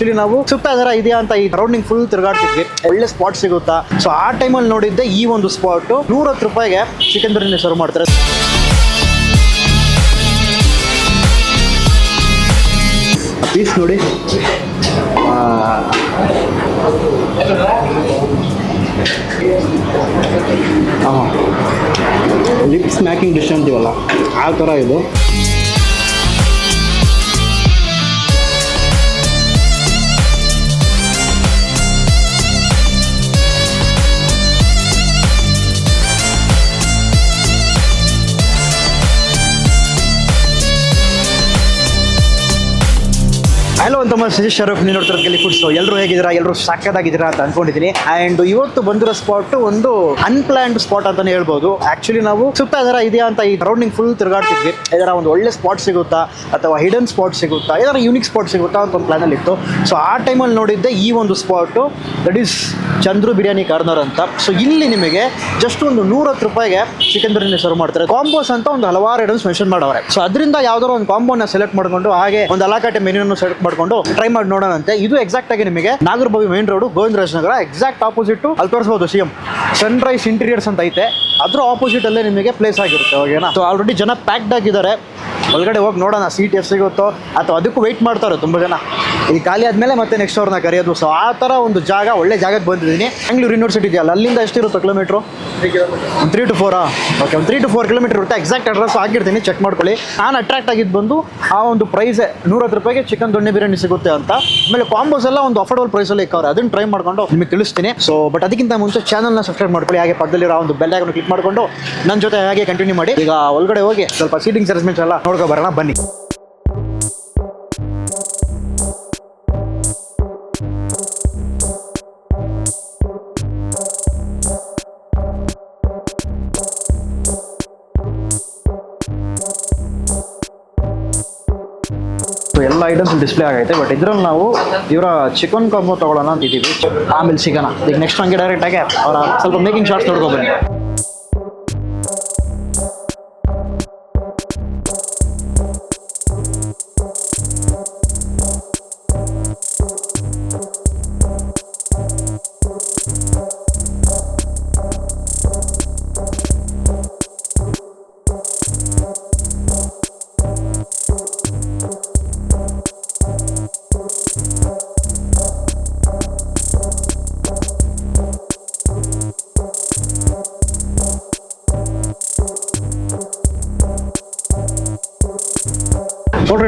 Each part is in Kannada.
ಆಕ್ಚುಲಿ ನಾವು ಸುತ್ತ ಅದರ ಇದೆಯಾ ಅಂತ ಈ ರೌಂಡಿಂಗ್ ಫುಲ್ ತಿರುಗಾಡ್ತಿದ್ವಿ ಒಳ್ಳೆ ಸ್ಪಾಟ್ ಸಿಗುತ್ತಾ ಸೊ ಆ ಟೈಮಲ್ಲಿ ನೋಡಿದ್ದೆ ಈ ಒಂದು ಸ್ಪಾಟ್ ನೂರತ್ತು ರೂಪಾಯಿಗೆ ಚಿಕನ್ ಬಿರಿಯಾನಿ ಸರ್ವ್ ಮಾಡ್ತಾರೆ ಪೀಸ್ ನೋಡಿ ಲಿಪ್ ಸ್ಮ್ಯಾಕಿಂಗ್ ಡಿಶ್ ಅಂತೀವಲ್ಲ ಆ ಥರ ಇದು ಹಲೋ ಅಂತ ಸಜೆಸ್ಟ್ ಶರಫ್ ನೀವು ನೋಡ್ತಿರೋದು ಗಲ್ಲಿ ಫುಡ್ಸ್ ಎಲ್ಲರೂ ಹೇಗಿದ್ದೀರಾ? ಎಲ್ಲರೂ ಸಾಕದಾಗಿದ್ದೀರಾ ಅಂತ ಅನ್ಕೊಂಡಿದ್ದೀನಿ. ಆ್ಯಂಡ್ ಇವತ್ತು ಬಂದಿರೋ ಸ್ಪಾಟ್ ಒಂದು ಅನ್ಪ್ಲಾನ್ಡ್ ಸ್ಪಾಟ್ ಅಂತಾನೆ ಹೇಳ್ಬೋದು. ಆಕ್ಚುಲಿ ನಾವು ಸುತ್ತ ಅದರ ಇದೆಯಾ ಅಂತ ಈ ಸರೌಂಡಿಂಗ್ ಫುಲ್ ತಿರುಗಾಡ್ತಿದ್ವಿ. ಇದರ ಒಂದು ಒಳ್ಳೆ ಸ್ಪಾಟ್ ಸಿಗುತ್ತಾ, ಅಥವಾ ಹಿಡನ್ ಸ್ಪಾಟ್ ಸಿಗುತ್ತಾ, ಇದರ ಯೂನಿಕ್ ಸ್ಪಾಟ್ ಸಿಗುತ್ತಾ ಅಂತ ಒಂದು ಪ್ಲಾನಲ್ಲಿ ಇತ್ತು ಸೊ ಆ ಟೈಮಲ್ಲಿ ನೋಡಿದ್ದೆ ಈ ಒಂದು spot that is Chandru biryani corner ಅಂತ. ಸೊ ಇಲ್ಲಿ ನಿಮಗೆ ಜಸ್ಟ್ ಒಂದು ನೂರತ್ತು ರೂಪಾಯಿಗೆ ಚಿಕನ್ ಬಿರಿಯಾನಿ ಸರ್ವ್ ಮಾಡ್ತಾರೆ. ಕಾಂಬೋಸ್ ಅಂತ ಒಂದು ಹಲವಾರು ಐಟಮ್ಸ್ ಮೆನ್ಷನ್ ಮಾಡವ್ರೆ. ಸೊ ಅದರಿಂದ ಯಾವ್ದಾದ್ರು ಒಂದು ಕಾಂಬೋನ ಸೆಲೆಕ್ಟ್ ಮಾಡ್ಕೊಂಡು, ಹಾಗೆ ಒಂದು ಅಲಾಕಾಟೆ ಮೆನ್ಯೂನ ಸೆಲೆಕ್ಟ್ ಮಾಡ್ಕೊಂಡು ಟ್ರೈ ಮಾಡಿ ನೋಡೋಣಂತೆ. ಇದು ಎಕ್ಸಾಕ್ಟ್ ಆಗಿ ನಿಮಗೆ Nagarabhavi main road Govindaraj Nagar exact opposite ಅಲ್ಲಿ ತೋರಿಸಬಹುದು ಸಿ ಎಂ ಸನ್ರೈಸ್ ಇಂಟೀರಿಯರ್ಸ್ ಅಂತ ಐತೆ. ಅದ್ರ ಆಪೋಸಿಟ್ ಅಲ್ಲೇ ನಿಮಗೆ ಪ್ಲೇಸ್ ಆಗಿರುತ್ತೆ ಓಕೆನಾ ಸೊ ಆಲ್ರೆಡಿ ಜನ ಪ್ಯಾಕ್ಡ್ ಆಗಿದ್ದಾರೆ. ಒಳಗಡೆ ಹೋಗಿ ನೋಡೋಣ ಸೀಟ್ ಎಷ್ಟು ಸಿಗುತ್ತೋ, ಅಥವಾ ಅದಕ್ಕೂ ವೆಯ್ಟ್ ಮಾಡ್ತಾರೆ ತುಂಬ ಜನ. ಇಲ್ಲಿ ಖಾಲಿ ಆದಮೇಲೆ ಮತ್ತೆ ನೆಕ್ಸ್ಟ್ ಅವ್ರನ್ನ ಕರೆಯೋದು. ಸೊ ಆ ಥರ ಒಂದು ಜಾಗ, ಒಳ್ಳೆ ಜಾಗಕ್ಕೆ ಬಂದಿದ್ದೀನಿ. ಬೆಂಗಳೂರು ಯೂನಿವರ್ಸಿಟಿ ಇದೆಯಲ್ಲ ಅಲ್ಲಿಂದ ಎಷ್ಟಿರುತ್ತೆ ಕಿಲೋಮೀಟ್ರು ಒಂದು ತ್ರೀ ಟು ಫೋರಾ ಓಕೆ ಒಂದು ತ್ರೀ ಟು ಫೋರ್ ಕಿಲೋಮೀಟರ್ ಇರುತ್ತೆ. ಎಕ್ಸಾಕ್ಟ್ ಅಡ್ರೆಸ್ ಹಾಕಿರ್ತೀನಿ ಚೆಕ್ ಮಾಡ್ಕೊಳ್ಳಿ. ನಾನು ಅಟ್ರಾಕ್ಟ್ ಆಗಿದ್ದು ಬಂದು, ಆ ಒಂದು ಪ್ರೈಸ್ ನೂರತ್ತು ರೂಪಾಯಿಗೆ ಚಿಕನ್ ದೊಣ್ಣೆ ಬಿರಿಯಾನಿ ಸಿಗುತ್ತೆ ಅಂತ. ಆಮೇಲೆ ಕಾಂಬೋಸ್ ಎಲ್ಲ ಒಂದು ಅಫೋರ್ಡಬಲ್ ಪ್ರೈಸಲ್ಲಿ ಇಕ್ಕವ್ರೆ. ಅದನ್ನು ಟ್ರೈ ಮಾಡ್ಕೊಂಡು ನಿಮಗೆ ತಿಳಿಸ್ತೀನಿ. ಸೊ ಬಟ್ ಅದಕ್ಕಿಂತ ಮುಂಚೆ ಚಾನಲ್ನ ಸಬ್ಸ್ಕ್ರೈಬ್ ಮಾಡ್ಕೊಳ್ಳಿ. ಹಾಗೆ ಪಕ್ಕದಲ್ಲಿರೋ ಒಂದು ಬೆಲ್ ಐಕನ್ ಕ್ಲಿಕ್ ಮಾಡಿಕೊಂಡು ನನ್ನ ಜೊತೆ ಹಾಗೆ ಕಂಟಿನ್ಯೂ ಮಾಡಿ. ಈಗ ಒಳಗಡೆ ಹೋಗಿ ಸ್ವಲ್ಪ ಸೀಟಿಂಗ್ ಅರೇಂಜ್ಮೆಂಟ್ಸ್ ಎಲ್ಲ ನೋಡ್ಕೊ ಬರೋಣ. ಬನ್ನಿ. ಐಟಮ್ಸ್ ಡಿಸ್ಪ್ಲೇ ಆಗೈತೆ ಬಟ್ ಇದ್ರಲ್ಲಿ ನಾವು ಇವರ ಚಿಕನ್ ಕಾಂಬೋ ತಗೊಳ್ಳೋಣ ಅಂತ ಇದ್ದೀವಿ. ಆಮೇಲೆ ಸಿಗೋಣ. ಈಗ ನೆಕ್ಸ್ಟ್ ಹಂಗೆ ಡೈರೆಕ್ಟ್ ಆಗಿ ಅವರ ಸ್ವಲ್ಪ ಮೇಕಿಂಗ್ ಶಾರ್ಟ್ಸ್ ನೋಡ್ಕೊಬನ್ನಿ.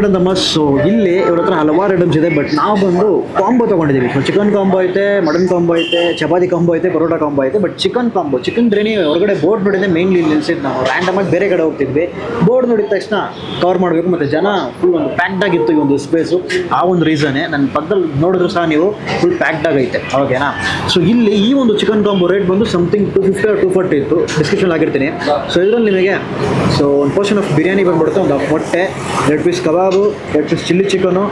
ಫೋಟೋ ಐಟಮ್ ತಮ್ಮ ಸೊ ಇಲ್ಲಿ ಇವ್ರ ಹತ್ರ ಹಲವಾರು ಐಟಮ್ಸ್ ಇದೆ ಬಟ್ ನಾವು ಬಂದು ಕಾಂಬೋ ತಗೊಂಡಿದ್ದೀವಿ. ಸೊ ಚಿಕನ್ ಕಾಂಬೋ ಐತೆ ಮಟನ್ ಕಾಂಬೋ ಐತೆ, ಚಪಾತಿ ಕಾಂಬೋ ಐತೆ, ಪರೋಟ ಕಾಂಬೋ ಐತೆ but chicken combo chicken biryani ಹೊರಗಡೆ ಬೋರ್ಡ್ ನೋಡಿದ್ರೆ ಮೇನ್ಲಿ ಇಲ್ಲಿ ನಿಲ್ಸಿದ್ದು ನಾವು. ರ್ಯಾಂಡಮ್ ಆಗಿ ಬೇರೆ ಕಡೆ ಹೋಗ್ತಿದ್ವಿ. ಬೋರ್ಡ್ ನೋಡಿದ ತಕ್ಷಣ ಕವರ್ ಮಾಡಬೇಕು, ಮತ್ತು ಜನ ಫುಲ್ ಒಂದು ಪ್ಯಾಕ್ಡ್ ಆಗಿತ್ತು ಈ ಒಂದು ಸ್ಪೇಸು ಆ ಒಂದು ರೀಸನ್ನೇ ನನ್ನ ಪಕ್ಕದಲ್ಲಿ ನೋಡಿದ್ರು ಸಹ ನೀವು ಫುಲ್ ಪ್ಯಾಕ್ಡ್ ಆಗೈತೆ ಓಕೆನಾ ಸೊ ಇಲ್ಲಿ ಈ ಒಂದು ಚಿಕನ್ ಕಾಂಬೋ ರೇಟ್ ಬಂದು something two fifty two forty ಇತ್ತು. ಡಿಸ್ಕ್ರಿಪ್ಷನ್ ಆಗಿರ್ತೀನಿ ಸೊ ಇದರಲ್ಲಿ ನಿಮಗೆ ಸೊ ಒಂದು ಪೋರ್ಷನ್ ಆಫ್ ಬಿರಿಯಾನಿ ಬಂದ್ಬಿಡುತ್ತೆ, ಒಂದು ಮೊಟ್ಟೆ ಎರಡು ಪೀಸ್ ಕಬಾಬು ಎರಡು ಪೀಸ್ ಚಿಲ್ಲಿ ಚಿಕನು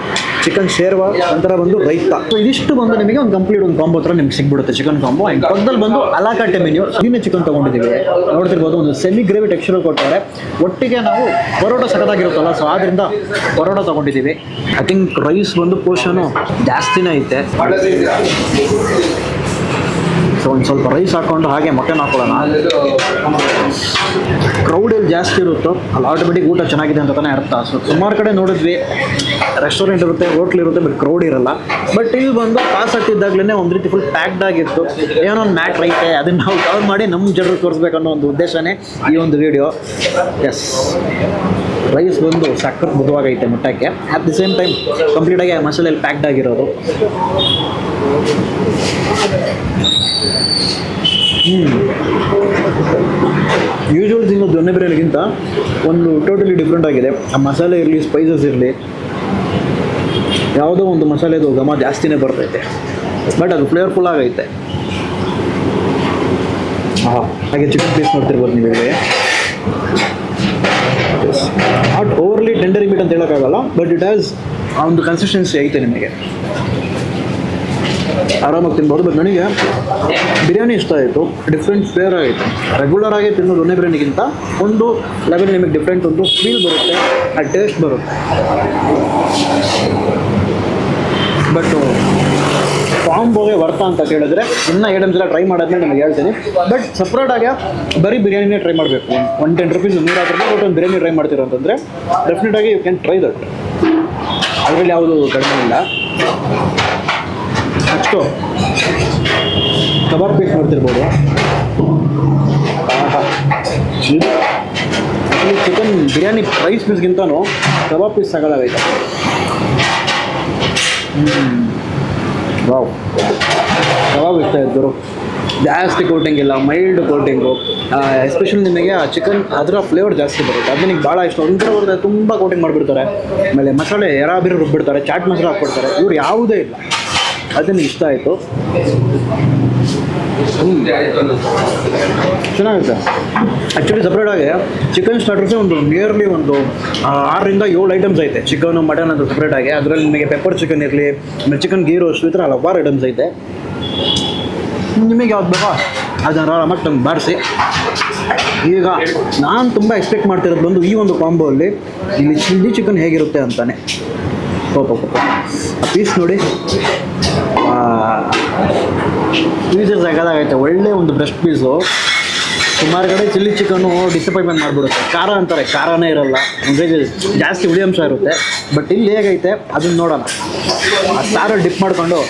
ಚಿಕನ್ ಶೇರ್ವಾ, ನಂತರ ಬಂದು ರೈತ. ಸೊ ಇದಿಷ್ಟು ಬಂದು ನಿಮಗೆ ಒಂದು ಕಂಪ್ಲೀಟ್ ಒಂದು ಕಾಂಬೋ ಥರ ನಿಮ್ಗೆ ಸಿಗ್ಬಿಡುತ್ತೆ. ಚಿಕನ್ ಕಾಂಬೋ ಆ್ಯಂಡ್ ಪಕ್ಕದಲ್ಲಿ ಬಂದು ಅಲಾಕಾಟೆ ಮೆನ್ಯೂ ಸೀಮೆ ಚಿಕನ್ ತೊಗೊಂಡಿದ್ದೀವಿ ನೋಡ್ತಿರ್ಬೋದು, ಒಂದು ಸೆಮಿ ಗ್ರೇವಿ ಟೆಕ್ಸ್ಚರ್ ಕೊಡ್ತಾರೆ ಒಟ್ಟಿಗೆ ನಾವು ಪರೋಟ ಸಕದಾಗಿರುತ್ತಲ್ಲ ಸೊ ಆದ್ರಿಂದ ಪರೋಟ ತೊಗೊಂಡಿದ್ದೀವಿ. ಐ ಥಿಂಕ್ ರೈಸ್ ಬಂದು ಪೋರ್ಷನು ಜಾಸ್ತಿನೇ ಐತೆ. ಸೊ ಒಂದು ಸ್ವಲ್ಪ ರೈಸ್ ಹಾಕೊಂಡು ಹಾಗೆ ಮೊಟ್ಟೆನ ಹಾಕೊಳ್ಳೋಣ ಕ್ರೌಡ್ ಎಲ್ಲಿ ಜಾಸ್ತಿ ಇರುತ್ತೋ ಅಲ್ಲಿ ಆಟೋಮೆಟಿಕ್ ಊಟ ಚೆನ್ನಾಗಿದೆ ಅಂತ ತಾನೇ ಅರ್ಥ. ಸೊ ಸುಮಾರು ಕಡೆ ನೋಡಿದ್ವಿ ರೆಸ್ಟೋರೆಂಟ್ ಇರುತ್ತೆ ಹೋಟ್ಲ್ ಇರುತ್ತೆ ಬಟ್ ಕ್ರೌಡ್ ಇರಲ್ಲ. ಬಟ್ ಇಲ್ಲಿ ಬಂದು ಪಾಸ್ ಆಗ್ತಿದ್ದಾಗಲೇ ಒಂದು ರೀತಿ ಫುಲ್ ಪ್ಯಾಕ್ಡ್ ಆಗಿತ್ತು. ಏನೋ ಒಂದು ಮ್ಯಾಟ್ರ್ ಐತೆ, ಅದನ್ನ ನಾವು ಕವರ್ ಮಾಡಿ ನಮ್ಮ ಜನರಿಗೆ ತೋರಿಸ್ಬೇಕನ್ನೋ ಒಂದು ಉದ್ದೇಶನೇ ಈ ಒಂದು ವಿಡಿಯೋ ಎಸ್ ರೈಸ್ ಬಂದು ಸಕ್ಕರೆ ಮೃದುವಾಗೈತೆ ಮುಟ್ಟಕ್ಕೆ. ಅಟ್ ದಿ ಸೇಮ್ ಟೈಮ್ ಕಂಪ್ಲೀಟಾಗಿ ಮಸಾಲೆಯಲ್ಲಿ ಪ್ಯಾಕ್ಡ್ ಆಗಿರೋದು. ಯೂಶ್ವಲ್ ತಿನ್ನೋ ದೊಣ್ಣೆ ಬಿರಿಯಾನಿಗಿಂತ ಒಂದು ಟೋಟಲಿ ಡಿಫ್ರೆಂಟ್ ಆಗಿದೆ. ಆ ಮಸಾಲೆ ಇರಲಿ ಸ್ಪೈಸಸ್ ಇರಲಿ, ಯಾವುದೋ ಒಂದು ಮಸಾಲೆದು ಘಮ ಜಾಸ್ತಿನೇ ಬರ್ತೈತೆ. ಬಟ್ ಅದು ಫ್ಲೇವರ್ಫುಲ್ ಆಗೈತೆ. ಹಾಂ ಹಾಗೆ ಚಿಕನ್ ಪೀಸ್ ನೋಡ್ತಿರ್ಬೋದು ನೀವು ಇಲ್ಲಿ ನಾಟ್ ಓವರ್ಲಿ ಟೆಂಡರಿ ಮೀಟ್ ಅಂತ ಹೇಳೋಕ್ಕಾಗಲ್ಲ ಬಟ್ ಇಟ್ ಹ್ಯಾಸ್ ಆ ಒಂದು ಕನ್ಸಿಸ್ಟೆನ್ಸಿ ಐತೆ ನಿಮಗೆ. ಆರಾಮಾಗಿ ತಿನ್ಬೋದು ಬಟ್ ನನಗೆ ಬಿರಿಯಾನಿ ಇಷ್ಟ ಆಯಿತು ಡಿಫ್ರೆಂಟ್ ಫ್ಲೇವರ್ ಆಗಿತ್ತು ರೆಗ್ಯುಲರ್ ಆಗಿ ತಿನ್ನೋದು ಒಂದೇ ಬಿರಿಯಾನಿಗಿಂತ ಒಂದು ಲೆವೆಲ್ ನಿಮಗೆ ಡಿಫ್ರೆಂಟ್ ಒಂದು ಫೀಲ್ ಬರುತ್ತೆ, ಆ ಟೇಸ್ಟ್ ಬರುತ್ತೆ. ಬಟ್ ಕಾಂಬೋಗೆ ವರ್ತ ಅಂತ ಕೇಳಿದ್ರೆ ಇನ್ನೂ ಐಟಮ್ಸ್ ಎಲ್ಲ ಟ್ರೈ ಮಾಡೋದ್ಮೇಲೆ ನಿಮಗೆ ಹೇಳ್ತೀನಿ. ಬಟ್ ಸಪ್ರೇಟಾಗಿ ಬರೀ ಬಿರಿಯಾನಿನೇ ಟ್ರೈ ಮಾಡಬೇಕು. ಒನ್ ಟೆನ್ ರುಪೀಸ್ ನೂರ ಹತ್ತು ರೂಪಾಯಿ ಕೊಟ್ಟು ಒಂದು ಬಿರಿಯಾನಿ ಟ್ರೈ ಮಾಡ್ತೀರ ಅಂತಂದರೆ ಡೆಫಿನೆಟಾಗಿ ಯು ಕ್ಯಾನ್ ಟ್ರೈ ದಟ್ ಅದರಲ್ಲಿ ಯಾವುದು ಕಡಿಮೆ ಇಲ್ಲ. Next kebab piece. ಇದು ಚಿಕನ್ ಬಿರಿಯಾನಿ ರೈಸ್ ಪೀಸ್ಗಿಂತನೂ ಕಬಾಬ್ ಪೀಸ್ ಐತೆ. ವಾವ್. ಕಬಾಬ್ ಇರ್ತಾ ಇದ್ದರು ಜಾಸ್ತಿ ಕೋಟಿಂಗ್ ಇಲ್ಲ ಮೈಲ್ಡ್ ಕೋಟಿಂಗು ಎಸ್ಪೆಷಲಿ ನಿಮಗೆ ಆ ಚಿಕನ್ ಅದರ ಫ್ಲೇವರ್ ಜಾಸ್ತಿ ಬರುತ್ತೆ. ಅದು ನನಗೆ ಭಾಳ ಇಷ್ಟ. ಒಂಥರ ಬರುತ್ತೆ ತುಂಬ ಕೋಟಿಂಗ್ ಮಾಡಿಬಿಡ್ತಾರೆ. ಆಮೇಲೆ ಮಸಾಲೆ ಎರಾಬಿರು ರುಬ್ಬಿಡ್ತಾರೆ, ಚಾಟ್ ಮಸಾಲೆ ಹಾಕ್ಬಿಡ್ತಾರೆ ಇವ್ರು ಯಾವುದೇ ಇಲ್ಲ. ಅದನ್ನು ಇಷ್ಟ ಆಯಿತು? ಚೆನ್ನಾಗುತ್ತೆ ಆ್ಯಕ್ಚುಲಿ ಸಪ್ರೇಟಾಗಿ ಚಿಕನ್ ಸ್ಟಾರ್ಟರ್ಸೇ ಒಂದು ನಿಯರ್ಲಿ ಒಂದು ಆರರಿಂದ ಏಳು ಐಟಮ್ಸ್ ಐತೆ. ಚಿಕನು ಮಟನ್ ಅಂತ ಸಪ್ರೇಟಾಗಿ ಅದರಲ್ಲಿ ನಿಮಗೆ ಪೆಪ್ಪರ್ ಚಿಕನ್ ಇರಲಿ, ಆಮೇಲೆ ಚಿಕನ್ ಗೀ ರೋಸ್ಟ್ ಈ ಥರ ಹಲವಾರು ಐಟಮ್ಸ್ ಐತೆ. ನಿಮಗೆ ಯಾವ್ದು ಬೇಕಾ ಅದನ್ನು ಆರಾಮಾಗಿ ತಂದು ಬಾರಿಸಿ. ಈಗ ನಾನು ತುಂಬ ಎಕ್ಸ್ಪೆಕ್ಟ್ ಮಾಡ್ತಿರೋದು ಬಂದು ಈ ಒಂದು ಕಾಂಬೋ ಅಲ್ಲಿ ಇಲ್ಲಿ ಚಿಲ್ಲಿ ಚಿಕನ್ ಹೇಗಿರುತ್ತೆ ಅಂತಾನೆ. ಪಾಪ ಪಾಪ ಪೀಸ್ ನೋಡಿ. ಪೀಸಸ್ ಆಗದಾಗೈತೆ ಒಳ್ಳೆ ಒಂದು ಬೆಸ್ಟ್ ಪೀಸು ಸುಮಾರು ಕಡೆ ಚಿಲ್ಲಿ ಚಿಕನ್ನು ಡಿಸಪಾಯಿಂಟ್ಮೆಂಟ್ ಮಾಡಿಬಿಡುತ್ತೆ. ಖಾರ ಅಂತಾರೆ, ಖಾರನೇ ಇರಲ್ಲ. ಅಂದರೆ ಜಾಸ್ತಿ ಹುಳಿ ಅಂಶ ಇರುತ್ತೆ. ಬಟ್ ಇಲ್ಲಿ ಹೇಗೈತೆ ಅದನ್ನ ನೋಡೋಣ. ಆ ಸಾರು ಡಿಪ್ ಮಾಡಿಕೊಂಡು.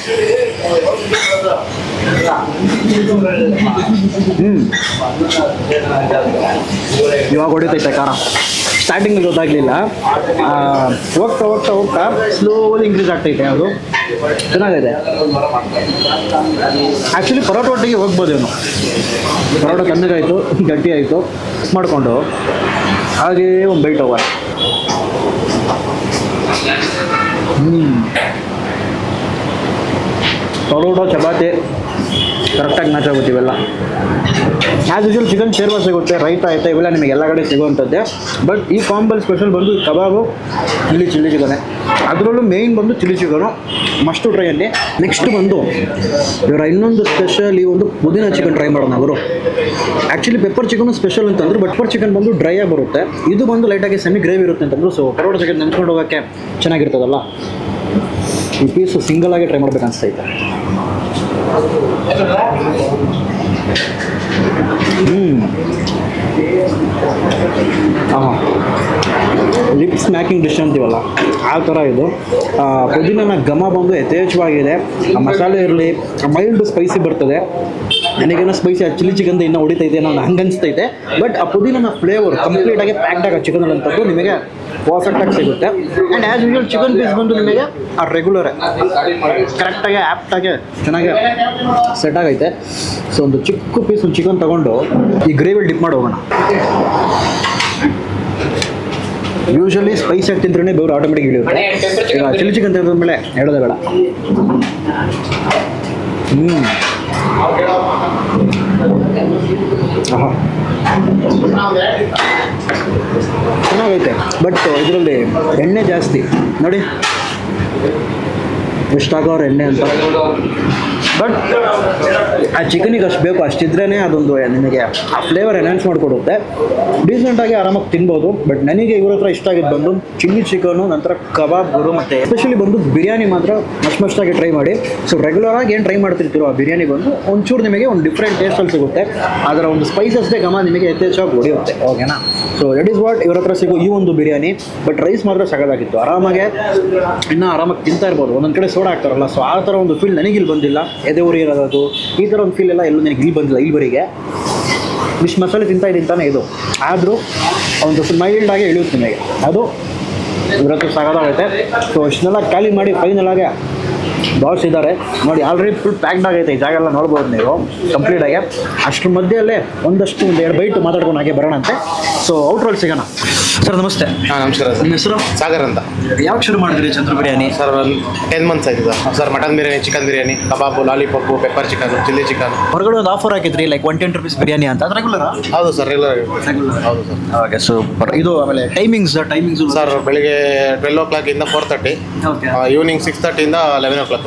ಹ್ಞೂ ಇವಾಗ ಹೊಡಿತೈತೆ ಖಾರ. ಸ್ಟಾರ್ಟಿಂಗ್ ಗೊತ್ತಾಗ್ಲಿಲ್ಲ. ಹೋಗ್ತಾ ಹೋಗ್ತಾ ಹೋಗ್ತಾ ಸ್ಲೋಲಿ ಇನ್ಕ್ರೀಸ್ ಆಗ್ತೈತೆ ಅದು. ಚೆನ್ನಾಗಿದೆ. ಆ್ಯಕ್ಚುಲಿ ಪರೋಟ ಒಟ್ಟಿಗೆ ಹೋಗ್ಬೋದು ಇವನು. ಪರೋಟ ತಣ್ಣಗಾಯಿತು ಗಟ್ಟಿ ಆಯಿತು, ಮಾಡಿಕೊಂಡು. ಹಾಗೇ ಒಂದು ಬೈಟ್ ಹೋಗ ಹ್ಞೂ ಪರೋಟ, ಚಪಾತಿ. ಕರೆಕ್ಟಾಗಿ ಮ್ಯಾಚ್ ಆಗುತ್ತೆ ಇವೆಲ್ಲ ಆ್ಯಸ್ ಯೂಶಲ್ ಚಿಕನ್ ಶೇರ್ವ ಸಿಗುತ್ತೆ, ರೈತ ಆಯಿತಾ ಇವೆಲ್ಲ ನಿಮಗೆ ಎಲ್ಲ ಕಡೆ ಸಿಗುವಂಥದ್ದೇ. ಬಟ್ ಈ ಕಾಂಬಲ್ ಸ್ಪೆಷಲ್ ಬಂದು ಕಬಾಬು, ಚಿಲ್ಲಿ ಚಿಲ್ಲಿ ಚಿಕನ್. ಅದರಲ್ಲೂ ಮೇಯ್ನ್ ಬಂದು ಚಿಲ್ಲಿ ಚಿಕನು. ಮಸ್ಟು ಟ್ರೈಯಲ್ಲಿ ನೆಕ್ಸ್ಟ್ ಬಂದು, ಇವರ ಇನ್ನೊಂದು ಸ್ಪೆಷಲ್ ಈ ಒಂದು ಪುದೀನ ಚಿಕನ್ ಟ್ರೈ ಮಾಡೋಣ ಅವರು. ಆ್ಯಕ್ಚುಲಿ ಪೆಪ್ಪರ್ ಚಿಕನು ಸ್ಪೆಷಲ್ ಅಂತಂದ್ರೆ ಪೆಪ್ಪರ್ ಚಿಕನ್ ಬಂದು ಡ್ರೈ ಆಗಿ ಬರುತ್ತೆ. ಇದು ಬಂದು ಲೈಟಾಗಿ ಸೆಮಿ ಗ್ರೇವಿ ಇರುತ್ತೆ ಅಂತಂದ್ರು ಸೊ ಪರೋಟ ಚಿಕನ್ ನೆನ್ಸ್ಕೊಂಡು ಹೋಗೋಕ್ಕೆ ಚೆನ್ನಾಗಿರ್ತದಲ್ಲ. ಈ ಪೀಸು ಸಿಂಗಲ್ ಆಗಿ ಟ್ರೈ ಮಾಡ್ಬೇಕು ಅನಿಸ್ತೈತೆ ಹಾಂ ಲಿಪ್ ಸ್ಮ್ಯಾಕಿಂಗ್ ಡಿಶ್ ಅಂತೀವಲ್ಲ, ಆ ಥರ ಇದು. ಪುದೀನನ ಘಮ ಬಂದು ಯಥೇಚ್ಛವಾಗಿದೆ. ಮಸಾಲೆ ಇರಲಿ ಮೈಲ್ಡ್ ಸ್ಪೈಸಿ ಬರ್ತದೆ. ನನಗೇನೋ ಸ್ಪೈಸಿ ಆ ಚಿಲ್ಲಿ ಚಿಕನ್ ಇನ್ನೂ ಹೊಡಿತೈತೆ ಅನ್ನೋ ಹಂಗೆ ಅನಿಸ್ತೈತೆ ಬಟ್ ಆ ಪುದೀನನ ಫ್ಲೇವರ್ ಕಂಪ್ಲೀಟಾಗಿ ಪ್ಯಾಕ್ಡ್ ಆಗ ಚಿಕನ್ ಅಂತದ್ದು ನಿಮಗೆ ಪರ್ಫೆಕ್ಟಾಗಿ ಸಿಗುತ್ತೆ. And as usual chicken piece ಬಂದು ನಿಮಗೆ ಆ ರೆಗ್ಯುಲರೇ ಕರೆಕ್ಟಾಗಿ ಆ್ಯಪ್ಟಾಗೆ ಚೆನ್ನಾಗಿ ಸೆಟ್ ಆಗೈತೆ. ಸೊ ಒಂದು ಚಿಕ್ಕ ಪೀಸ್ ಒಂದು ಚಿಕನ್ ತೊಗೊಂಡು ಈ ಗ್ರೇವಿಲಿ ಡಿಪ್ ಮಾಡಿ ಹೋಗೋಣ. ಯೂಶಲಿ ಸ್ಪೈಸ್ ಆಗಿ ತಿಂದ್ರೆ ಬೇರೆ ಆಟೋಮೆಟಿಕ್ ಇಳಿಯುತ್ತೆ. ಈಗ ಚಿಲ್ಲಿ ಚಿಕನ್ ತಿಂದ ಮೇಲೆ ಹೇಳೋದೇ ಬೇಡ. ಹ್ಞೂ ಆಹಾ. ಚೆನ್ನಾಗೈತೆ ಬಟ್ ಇದರಲ್ಲಿ ಎಣ್ಣೆ ಜಾಸ್ತಿ. ನೋಡಿ. ಎಷ್ಟಾಗೋರು ಎಣ್ಣೆ ಅಂತ. ಬಟ್ ಆ ಚಿಕನಿಗೆ ಅಷ್ಟು ಬೇಕು ಅಷ್ಟಿದ್ರೇ ಅದೊಂದು ನಿಮಗೆ ಆ ಫ್ಲೇವರ್ ಎನ್ಹಾನ್ಸ್ ಮಾಡಿಕೊಡುತ್ತೆ. ಡೀಸೆಂಟಾಗಿ ಆರಾಮಾಗಿ ತಿನ್ಬೋದು ಬಟ್ ನನಗೆ ಇವ್ರ ಹತ್ರ ಇಷ್ಟ ಆಗಿದ್ದು ಬಂದು ಚಿಲ್ಲಿ ಚಿಕನು ನಂತರ ಕಬಾಬ್ಗಳು ಮತ್ತು ಎಸ್ಪೆಷಲಿ ಬಂದು ಬಿರಿಯಾನಿ ಮಾತ್ರ ಮಸ್ಟ್ ಮಸ್ಟಾಗಿ ಟ್ರೈ ಮಾಡಿ. ಸೊ ರೆಗ್ಯುಲರಾಗಿ ಏನು ಟ್ರೈ ಮಾಡ್ತಿರ್ತೀರೋ ಆ ಬಿರಿಯಾನಿ ಬಂದು ಒಂಚೂರು ನಿಮಗೆ ಒಂದು ಡಿಫ್ರೆಂಟ್ ಟೇಸ್ಟಲ್ಲಿ ಸಿಗುತ್ತೆ. ಅದರ ಒಂದು ಸ್ಪೈಸಸ್ದೇ ಗಮ ನಿಮಗೆ ಯಥೇಚ್ಛವಾಗಿ ಹೊಡೆಯುತ್ತೆ ಓಕೆನಾ ಸೊ ದಟ್ ಈಸ್ ವಾಟ್ ಇವ್ರ ಹತ್ರ ಸಿಗೋ ಈ ಒಂದು ಬಿರಿಯಾನಿ. ಬಟ್ ರೈಸ್ ಮಾತ್ರ ಸಗದಾಗಿತ್ತು. ಆರಾಮಾಗೆ ಇನ್ನೂ ಆರಾಮಾಗಿ ತಿಂತಾ ಇರ್ಬೋದು. ಒಂದೊಂದು ಕಡೆ ಸೋಡಾ ಹಾಕ್ತಾರಲ್ಲ ಸೊ ಆ ಥರ ಒಂದು ಫೀಲ್ ನನಗೆ ಇಲ್ಲಿ ಬಂದಿಲ್ಲ. ಎದೆ ಉರಿ ಇರೋದು ಈ ಥರ ಒಂದು ಫೀಲ್ ಎಲ್ಲ ಎಲ್ಲೂ ನನಗೆ ಇಲ್ಲಿ ಬಂದಿಲ್ಲ, ಇಲ್ಲಿವರೆಗೆ. ಮಿಶ್ ಮಸಾಲೆ ತಿಂತಾ ಇದ್ದೀನಿ ತಾನೇ ಇದು. ಆದರೂ ಒಂದು ಮೈಲ್ಡ್ ಆಗಿ ಇಳಿಯುತ್ತೆ ನಿಮಗೆ. ಅದು ಇವ್ರ ಹತ್ರ ಸಾಕಾಗೈತೆ ಸೊ ಇಷ್ಟನ್ನೆಲ್ಲ ಖಾಲಿ ಮಾಡಿ ಫೈನಲ್ ಆಗಿ ಬಾಸ್ ಇದ್ದಾರೆ ನೋಡಿ ಆಲ್ರೆಡಿ ಫುಲ್ ಪ್ಯಾಕ್ಡ್ ಆಗೈತೆ. ಈ ಜಾಗ ಎಲ್ಲ ನೋಡ್ಬೋದು ನೀವು. ಕಂಪ್ಲೀಟ್ ಆಗಿ. ಅಷ್ಟ್ರ ಮಧ್ಯೆಯಲ್ಲೇ ಒಂದಷ್ಟು ಒಂದು ಎರಡು ಬೈಟ್ ಮಾತಾಡ್ಕೊಂಡು ಹಾಗೆ ಬರೋಣ ಅಂತೆ. ಸೊ ಔಟ್ರೋಲ್ ಸಿಗೋಣ. ಸರ್ ನಮಸ್ತೆ. ಹಾಂ ನಮಸ್ಕಾರ ಸರ್. ನಿಮ್ಮ ಹೆಸರು? ಸಾಗರ್ ಅಂತ. ಯಾವಾಗ ಶುರು ಮಾಡಿದ್ರಿ Chandra biryani? Sir ten months ಆಗಿದೆ sir. Mutton biryani chicken biryani kebab lollipop pepper chicken chilli chicken ಹೊರಗಡೆ ಒಂದು ಆಫರ್ ಹಾಕಿದ್ರಿ like one ten rupees biryani ಅಂತ. ಅದು ರೆಗ್ಯುಲರ್ ಹೌದು ಸರ್ ರೆಗ್ಯುಲರ್ ಹೌದು ಸರ್. ಓಕೆ ಸೂಪರ್ ಇದು ಆಮೇಲೆ ಟೈಮಿಂಗ್ಸ್ ಟೈಮಿಂಗ್ಸ್ ಸರ್ ಬೆಳಿಗ್ಗೆ ಟ್ವೆಲ್ ಓ ಕ್ಲಾಕಿಂದ four thirty okay evening six ತರ್ಟಿಯಿಂದ eleven o'clock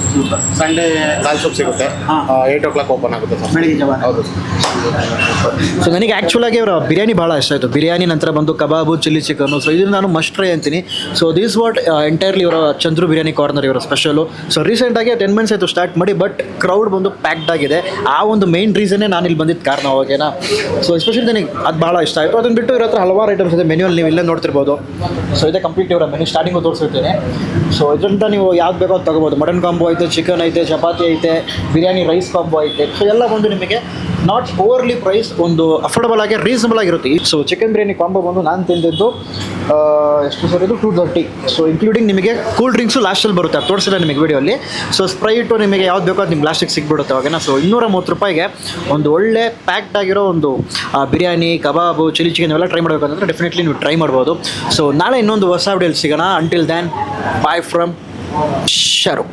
Sunday ದಾಲ್ ಸೂಪ್ ಸಿಗುತ್ತೆ. ಏಟ್ ಓ ಕ್ಲಾಕ್ ಓಪನ್ ಆಗುತ್ತೆ ಸರ್ ಬೆಳಿಗ್ಗೆ ಜವಾನ ಹೌದು. ಸೊ ನನಗೆ ಆ್ಯಕ್ಚುಲ್ ಆಗಿ ಅವರ ಬಿರಿಯಾನಿ ಭಾಳ ಇಷ್ಟ ಆಯಿತು. ಬಿರಿಯಾನಿ ನಂತರ ಬಂದು ಕಬಾಬು ಚಿಲ್ಲಿ ಚಿಕನು ಸೊ ಇದನ್ನು ನಾನು ಮಸ್ಟ್ ಟ್ರೈ ಅಂತೀನಿ. ಸೊ ದಿಸ್ ವಾಟ್ ಎಂಟೈರ್ಲಿ ಇವರ ಚಂದ್ರು ಬಿರಿಯಾನಿ ಕಾರ್ನರ್ ಇವರ ಸ್ಪೆಷಲು ಸೊ ರೀಸೆಂಟಾಗಿ ಟೆನ್ ಮಿನಿಟ್ಸ್ ಆಯಿತು ಸ್ಟಾರ್ಟ್ ಮಾಡಿ ಬಟ್ ಕ್ರೌಡ್ ಬಂದು ಪ್ಯಾಕ್ಡ್ ಆಗಿದೆ. ಆ ಒಂದು ಮೇನ್ ರೀಸನ್ನೇ ನಾನು ಇಲ್ಲಿ ಬಂದಿದ್ದ ಕಾರಣ ಓಕೆನಾ ಸೊ ಎಸ್ಪೆಷಲಿ ನನಗೆ ಅದು ಭಾಳ ಇಷ್ಟ ಆಯಿತು. ಅದನ್ನು ಬಿಟ್ಟು ಇವ್ರ ಹತ್ರ ಹಲವಾರು ಐಟಮ್ಸ್ ಇದೆ. ಮೆನ್ಯೂಲ್ಲಿ ನೀವು ಇಲ್ಲೇ ನೋಡ್ತಿರ್ಬೋದು. ಸೊ ಇದೆ ಕಂಪ್ಲೀಟ್ ಇವರ ಮೆನ್ಯೂ ಸ್ಟಾರ್ಟಿಂಗು ತೋರಿಸಿರ್ತೀನಿ. ಸೊ ಇದರಿಂದ ನೀವು ಯಾವ್ದು ಬೇಕೋ ಅದು ತಗೋಬೋದು. ಮಟನ್ ಕಾಂಬೋ ಚಿಕನ್ ಐತೆ, ಚಪಾತಿ ಐತೆ, ಬಿರಿಯಾನಿ ರೈಸ್ ಕಾಂಬೋ ಐತೆ. ಸೊ ಎಲ್ಲ ಬಂದು ನಿಮಗೆ ನಾಟ್ ಓವರ್ಲಿ ಪ್ರೈಸ್ ಒಂದು ಅಫೋರ್ಡಬಲ್ ಆಗಿ ರೀಸನಬಲ್ ಆಗಿರುತ್ತೆ. ಸೊ ಚಿಕನ್ ಬಿರಿಯಾನಿ ಕಾಂಬೋ ಬಂದು ನಾನು ತಿಂದಿದ್ದು ಎಷ್ಟು ಸರ್ ಇದು? ಟೂ ತರ್ಟಿ ಸೊ ಇನ್ಕ್ಲೂಡಿಂಗ್ ನಿಮಗೆ ಕೂಲ್ ಡ್ರಿಂಕ್ಸು ಲಾಸ್ಟಲ್ಲಿ ಬರುತ್ತೆ. ಅದು ತೋರಿಸಿಲ್ಲ ನಿಮಗೆ ವಿಡಿಯೋಲಿ ಸೊ ಸ್ಪ್ರೈಟು ನಿಮಗೆ ಯಾವ್ದು ಬೇಕೋ ಅದು ನಿಮ್ಗೆ ಲಾಸ್ಟಿಗೆ ಸಿಕ್ಬಿಡುತ್ತೆ ಅವಾಗ ಸೊ ಇನ್ನೂರ ಮೂವತ್ತು ರೂಪಾಯಿಗೆ ಒಂದು ಒಳ್ಳೆ ಪ್ಯಾಕ್ಡ್ ಆಗಿರೋ ಒಂದು ಬಿರಿಯಾನಿ, ಕಬಾಬು, ಚಿಲ್ಲಿ ಚಿಕನ್ ಇವೆಲ್ಲ ಟ್ರೈ ಮಾಡಬೇಕಂದ್ರೆ ಡೆಫಿನೆಟ್ಲಿ ನೀವು ಟ್ರೈ ಮಾಡ್ಬೋದು. ಸೊ ನಾಳೆ ಇನ್ನೊಂದು ಹೊಸ ವಿಡಿಯೋಲ್ಲಿ ಸಿಗೋಣ. Until then bye from Sharu